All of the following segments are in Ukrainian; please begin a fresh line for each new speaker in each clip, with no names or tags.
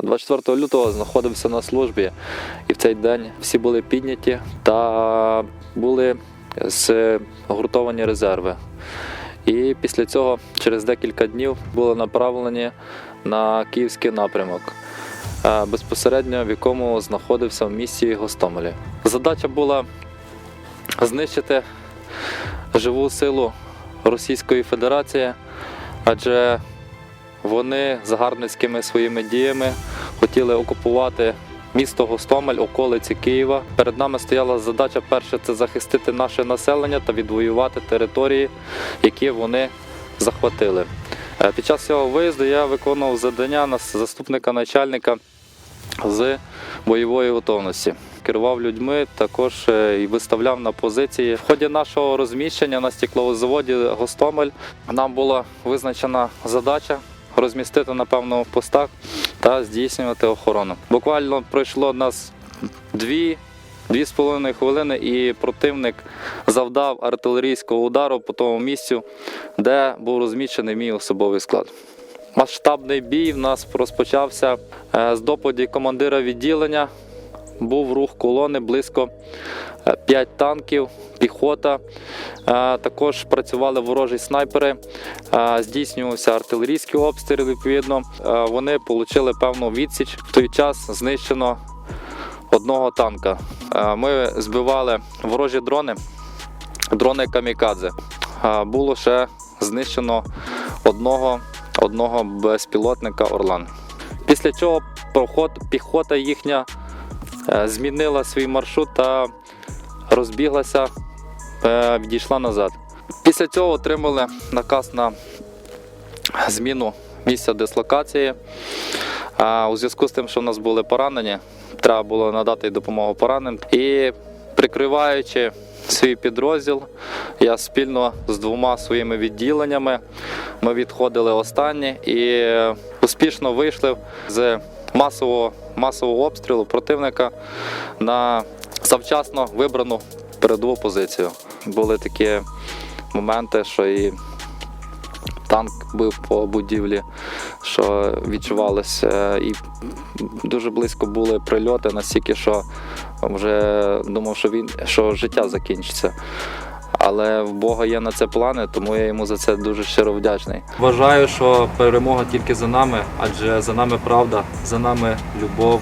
24 лютого знаходився на службі, і в цей день всі були підняті та були згуртовані резерви. І після цього, через декілька днів, були направлені на київський напрямок, е, безпосередньо в якому знаходився в місті Гостомелі. Задача була знищити живу силу Російської Федерації, адже вони загарбницькими своїми діями хотіли окупувати місто Гостомель, околиці Києва. Перед нами стояла задача перше це захистити наше населення та відвоювати території, які вони захватили. Е, Під час цього виїзду я виконував завдання на заступника начальника з бойової готовності. Керував людьми, також е, і виставляв на позиції. В ході нашого розміщення на стекловозаводі Гостомель нам була визначена задача розмістити напевно, в постах та здійснювати охорону. Буквально пройшло нас дві. Дві з половиною хвилини, і противник завдав артилерійського удару по тому місцю, де був розміщений мій особовий склад. Масштабний бій в нас розпочався е, з доповіді командира відділення. Був рух колони близько 5 танків, піхота. Е, Також працювали ворожі снайпери, е, здійснювався артилерійський обстріл. Відповідно, Е, вони отримали певну відсіч. В той час знищено одного танка. Е, Ми збивали ворожі дрони, дрони камікадзе. Е, Було ще знищено одного, одного безпілотника Орлан. Після чого проход, піхота їхня е, змінила свій маршрут та розбіглася, е, відійшла назад. Після цього отримали наказ на зміну місця дислокації. У зв'язку з тим, що в нас були поранені, треба було надати допомогу пораненим. І прикриваючи свій підрозділ, я спільно з двома своїми відділеннями ми відходили останні і е, успішно вийшли з масового, масового обстрілу противника на завчасно вибрану передову позицію. Були такі моменти, що і танк бив по будівлі, що відчувалося, і дуже близько були прильоти, настільки, що вже думав, що він що життя закінчиться. Але в Бога є на це плани, тому я йому за це дуже щиро вдячний.
Вважаю, що перемога тільки за нами, адже за нами правда, за нами любов.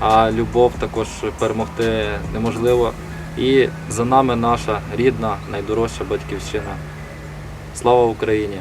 А любов також перемогти неможливо. І за нами наша рідна, найдорожча батьківщина. Слава Україні!